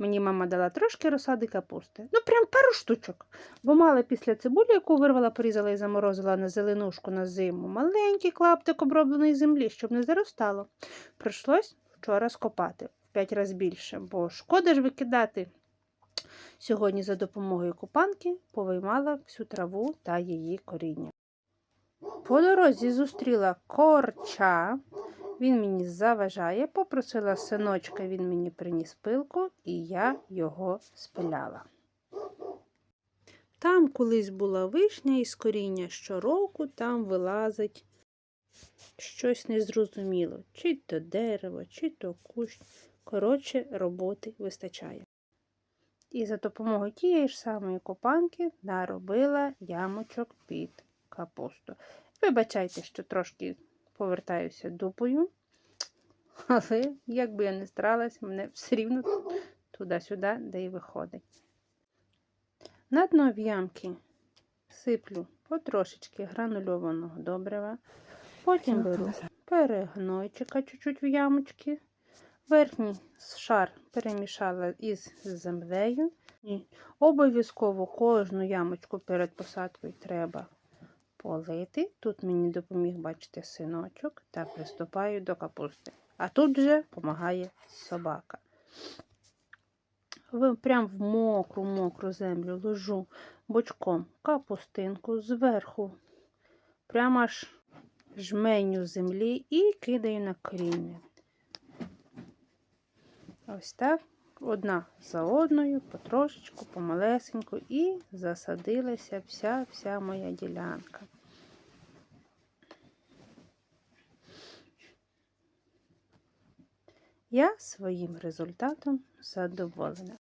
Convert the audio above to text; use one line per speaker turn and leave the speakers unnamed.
Мені мама дала трошки розсади капусти. Ну, прям пару штучок. Бо мала після цибулі, яку вирвала, порізала і заморозила на зеленушку на зиму, маленький клаптик обробленої землі, щоб не заростало. Прийшлось вчора скопати в п'ять разів більше, бо шкода ж викидати. Сьогодні за допомогою купанки повиймала всю траву та її коріння. По дорозі зустріла корча. Він мені заважає, попросила синочка, він мені приніс пилку, і я його спиляла. Там колись була вишня із коріння щороку там вилазить щось незрозуміло, чи то дерево, чи то кущ. Коротше, роботи вистачає. І за допомогою тієї ж самої копанки наробила ямочок під капусту. Вибачайте, що трошки повертаюся дупою, але як би я не старалась, мене все рівно туди-сюди, де і виходить. На дно в ямки сиплю потрошечки гранульованого добрива, потім беру перегнойчика чуть-чуть в ямочки, верхній шар перемішала із землею. І обов'язково кожну ямочку перед посадкою треба полити. Тут мені допоміг, бачите, синочок, та приступаю до капусти. А тут вже допомагає собака. Прям в мокру, мокру землю ложу бочком капустинку зверху, прямо аж жменю землі і кидаю на коріння. Ось так, одна за одною, потрошечку, помалесеньку, і засадилася вся вся моя ділянка. Я своїм результатом задоволена.